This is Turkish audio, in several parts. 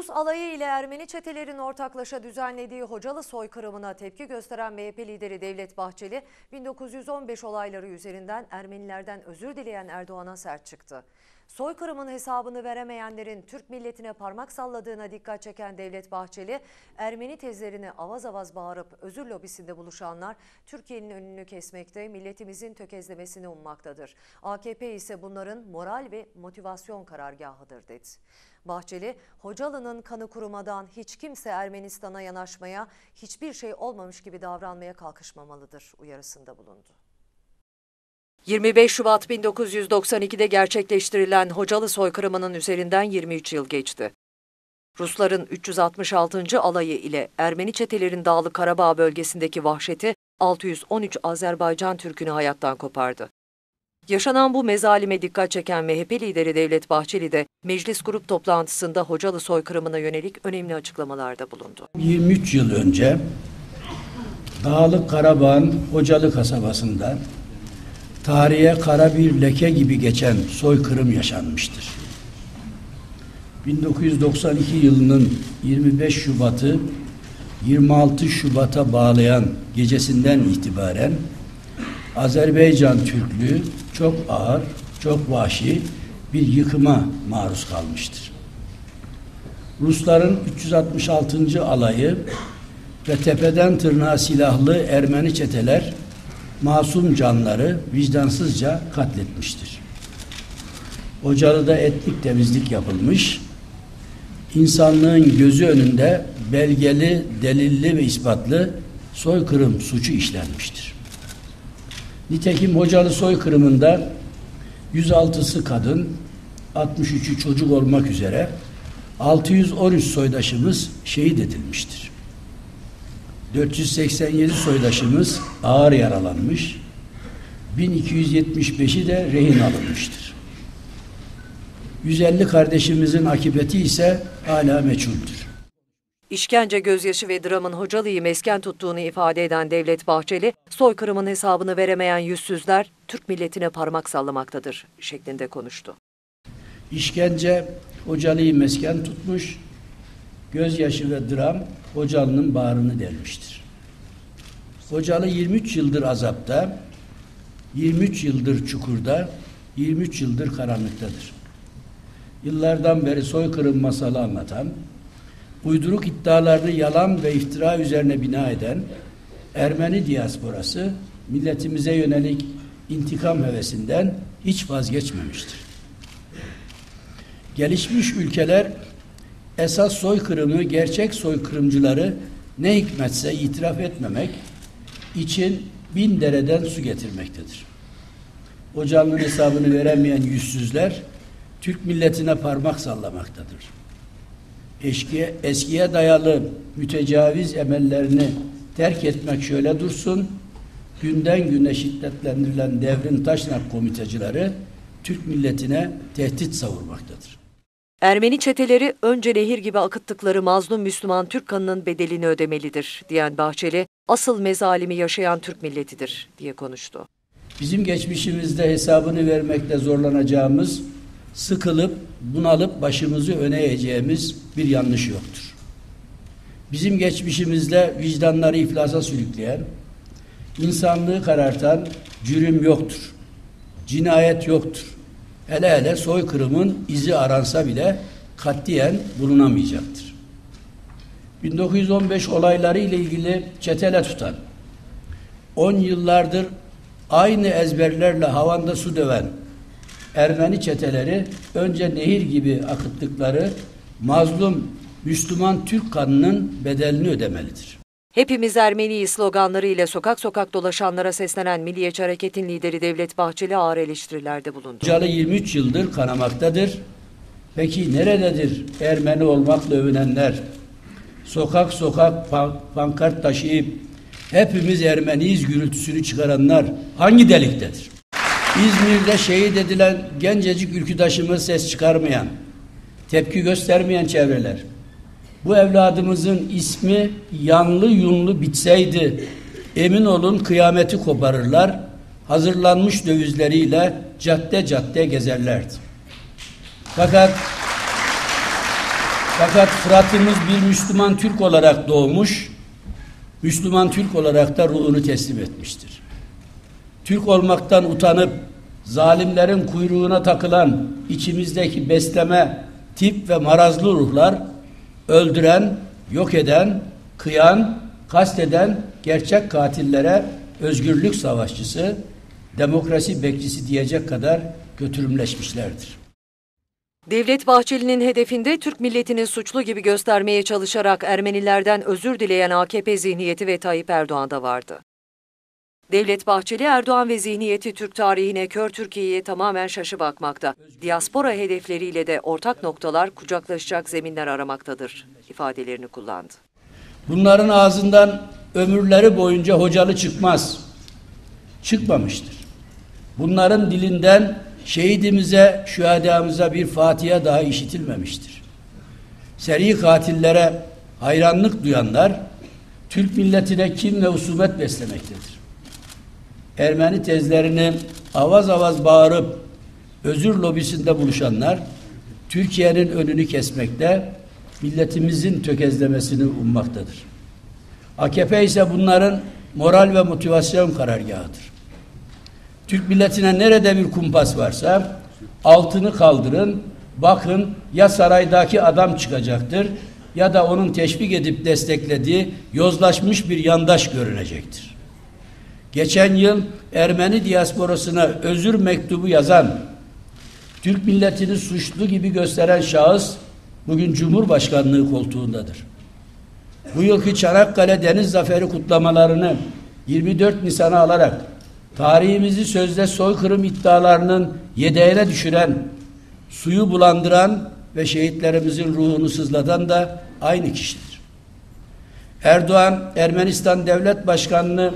Rus alayı ile Ermeni çetelerin ortaklaşa düzenlediği Hocalı soykırımına tepki gösteren MHP lideri Devlet Bahçeli, 1915 olayları üzerinden Ermenilerden özür dileyen Erdoğan'a sert çıktı. Soykırımın hesabını veremeyenlerin Türk milletine parmak salladığına dikkat çeken Devlet Bahçeli, Ermeni tezlerini avaz avaz bağırıp özür lobisinde buluşanlar Türkiye'nin önünü kesmekte, milletimizin tökezlemesini ummaktadır. AKP ise bunların moral ve motivasyon karargahıdır dedi. Bahçeli, Hocalı'nın kanı kurumadan hiç kimse Ermenistan'a yanaşmaya, hiçbir şey olmamış gibi davranmaya kalkışmamalıdır uyarısında bulundu. 25 Şubat 1992'de gerçekleştirilen Hocalı soykırımının üzerinden 23 yıl geçti. Rusların 366. alayı ile Ermeni çetelerin Dağlı Karabağ bölgesindeki vahşeti 613 Azerbaycan Türk'ünü hayattan kopardı. Yaşanan bu mezalime dikkat çeken MHP lideri Devlet Bahçeli de meclis grup toplantısında Hocalı soykırımına yönelik önemli açıklamalarda bulundu. 23 yıl önce Dağlık Karabağ'ın Hocalı kasabasında tarihe kara bir leke gibi geçen soykırım yaşanmıştır. 1992 yılının 25 Şubat'ı 26 Şubat'a bağlayan gecesinden itibaren Azerbaycan Türklüğü çok ağır, çok vahşi bir yıkıma maruz kalmıştır. Rusların 366. alayı ve tepeden tırnağa silahlı Ermeni çeteler masum canları vicdansızca katletmiştir. Ocalı'da etnik temizlik yapılmış, insanlığın gözü önünde belgeli, delilli ve ispatlı soykırım suçu işlenmiştir. Nitekim Hocalı soykırımında 106'sı kadın, 63'ü çocuk olmak üzere 613 soydaşımız şehit edilmiştir. 487 soydaşımız ağır yaralanmış, 1275'i de rehin alınmıştır. 150 kardeşimizin akıbeti ise hala meçhuldür. İşkence, gözyaşı ve dramın Hocalı'yı mesken tuttuğunu ifade eden Devlet Bahçeli, soykırımın hesabını veremeyen yüzsüzler Türk milletine parmak sallamaktadır şeklinde konuştu. İşkence Hocalı'yı mesken tutmuş, gözyaşı ve dram Hocalı'nın bağrını delmiştir. Hocalı 23 yıldır azapta, 23 yıldır çukurda, 23 yıldır karanlıktadır. Yıllardan beri soykırım masalı anlatan, uyduruk iddialarını yalan ve iftira üzerine bina eden Ermeni diasporası milletimize yönelik intikam hevesinden hiç vazgeçmemiştir. Gelişmiş ülkeler esas soykırımı, gerçek soykırımcıları ne hikmetse itiraf etmemek için bin dereden su getirmektedir. O canlının hesabını veremeyen yüzsüzler Türk milletine parmak sallamaktadır eskiye, eskiye dayalı mütecaviz emellerini terk etmek şöyle dursun, günden güne şiddetlendirilen devrin taşnak komitacıları Türk milletine tehdit savurmaktadır. Ermeni çeteleri önce nehir gibi akıttıkları mazlum Müslüman Türk kanının bedelini ödemelidir diyen Bahçeli, asıl mezalimi yaşayan Türk milletidir diye konuştu. Bizim geçmişimizde hesabını vermekte zorlanacağımız sıkılıp bunalıp başımızı öne eğeceğimiz bir yanlış yoktur. Bizim geçmişimizde vicdanları iflasa sürükleyen, insanlığı karartan cürüm yoktur. Cinayet yoktur. Hele hele soykırımın izi aransa bile katliyen bulunamayacaktır. 1915 olayları ile ilgili çetele tutan, 10 yıllardır aynı ezberlerle havanda su döven Ermeni çeteleri önce nehir gibi akıttıkları mazlum Müslüman Türk kanının bedelini ödemelidir. Hepimiz Ermeni sloganları ile sokak sokak dolaşanlara seslenen Milliyetçi Hareket'in lideri Devlet Bahçeli ağır eleştirilerde bulundu. Calı 23 yıldır kanamaktadır. Peki nerededir Ermeni olmakla övünenler? Sokak sokak pankart taşıyıp hepimiz Ermeniyiz gürültüsünü çıkaranlar hangi deliktedir? İzmir'de şehit edilen gencecik ülküdaşımız ses çıkarmayan, tepki göstermeyen çevreler. Bu evladımızın ismi yanlı yunlu bitseydi emin olun kıyameti koparırlar. Hazırlanmış Fakat Fırat'ımız bir Müslüman Türk olarak doğmuş, Müslüman Türk olarak da ruhunu teslim etmiştir. Türk olmaktan utanıp zalimlerin kuyruğuna takılan içimizdeki besleme, tip ve marazlı ruhlar öldüren, yok eden, kıyan, kasteden gerçek katillere özgürlük savaşçısı, demokrasi bekçisi diyecek kadar götürümleşmişlerdir. Devlet Bahçeli'nin hedefinde Türk milletini suçlu gibi göstermeye çalışarak Ermenilerden özür dileyen AKP zihniyeti ve Tayyip Erdoğan da vardı. Devlet Bahçeli, Erdoğan ve zihniyeti Türk tarihine, kör Türkiye'ye tamamen şaşı bakmakta. Diaspora hedefleriyle de ortak noktalar kucaklaşacak zeminler aramaktadır ifadelerini kullandı. Bunların ağzından ömürleri boyunca hocalı çıkmaz. Çıkmamıştır. Bunların dilinden şehidimize, şühedamıza bir Fatiha daha işitilmemiştir. Seri katillere hayranlık duyanlar Türk milletine kin ve husumet beslemektedir. Ermeni tezlerini avaz avaz bağırıp özür lobisinde buluşanlar Türkiye'nin önünü kesmekte, milletimizin tökezlemesini ummaktadır. AKP ise bunların moral ve motivasyon karargahıdır. Türk milletine nerede bir kumpas varsa altını kaldırın, bakın ya saraydaki adam çıkacaktır ya da onun teşvik edip desteklediği yozlaşmış bir yandaş görünecektir. Geçen yıl Ermeni diasporasına özür mektubu yazan, Türk milletini suçlu gibi gösteren şahıs bugün Cumhurbaşkanlığı koltuğundadır. Bu yılki Çanakkale Deniz Zaferi kutlamalarını 24 Nisan'a alarak tarihimizi sözde soykırım iddialarının yedeğine düşüren, suyu bulandıran ve şehitlerimizin ruhunu sızlatan da aynı kişidir. Erdoğan, Ermenistan Devlet Başkanı'nı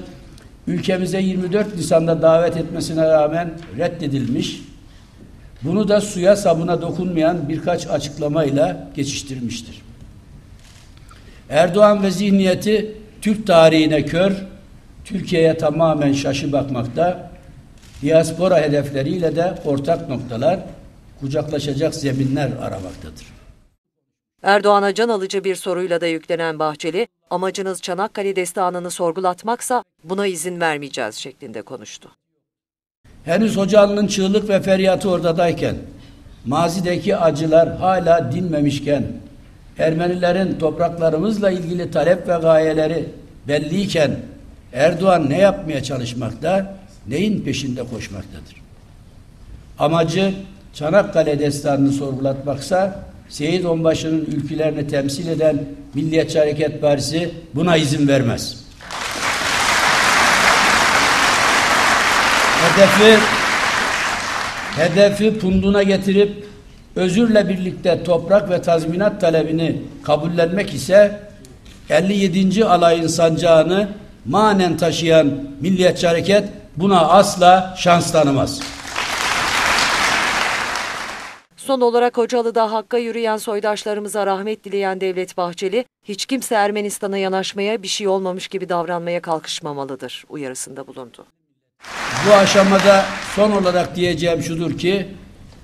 ülkemize 24 Nisan'da davet etmesine rağmen reddedilmiş, bunu da suya sabuna dokunmayan birkaç açıklamayla geçiştirmiştir. Erdoğan ve zihniyeti Türk tarihine kör, Türkiye'ye tamamen şaşı bakmakta, diaspora hedefleriyle de ortak noktalar, kucaklaşacak zeminler aramaktadır. Erdoğan'a can alıcı bir soruyla da yüklenen Bahçeli, amacınız Çanakkale destanını sorgulatmaksa buna izin vermeyeceğiz şeklinde konuştu. Henüz Hocalı'nın çığlık ve feryatı oradayken, mazideki acılar hala dinmemişken, Ermenilerin topraklarımızla ilgili talep ve gayeleri belliyken, Erdoğan ne yapmaya çalışmakta, neyin peşinde koşmaktadır? Amacı Çanakkale destanını sorgulatmaksa, Seyit Onbaşı'nın ülkülerini temsil eden Milliyetçi Hareket Partisi buna izin vermez. Hedefi hedefi punduna getirip özürle birlikte toprak ve tazminat talebini kabullenmek ise 57. alayın sancağını manen taşıyan Milliyetçi Hareket buna asla şans tanımaz. Son olarak Hocalı'da Hakk'a yürüyen soydaşlarımıza rahmet dileyen Devlet Bahçeli, hiç kimse Ermenistan'a yanaşmaya, bir şey olmamış gibi davranmaya kalkışmamalıdır uyarısında bulundu. Bu aşamada son olarak diyeceğim şudur ki,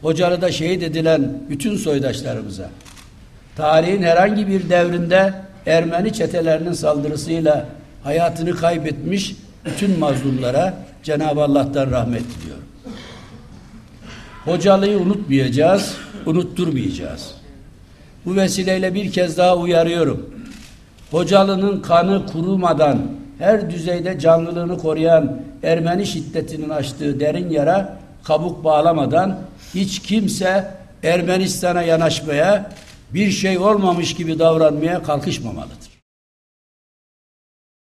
Hocalı'da şehit edilen bütün soydaşlarımıza, tarihin herhangi bir devrinde Ermeni çetelerinin saldırısıyla hayatını kaybetmiş bütün mazlumlara Cenab-ı Allah'tan rahmet diliyorum. Hocalı'yı unutmayacağız, unutturmayacağız. Bu vesileyle bir kez daha uyarıyorum. Hocalı'nın kanı kurumadan her düzeyde canlılığını koruyan Ermeni şiddetinin açtığı derin yara kabuk bağlamadan hiç kimse Ermenistan'a yanaşmaya, bir şey olmamış gibi davranmaya kalkışmamalıdır.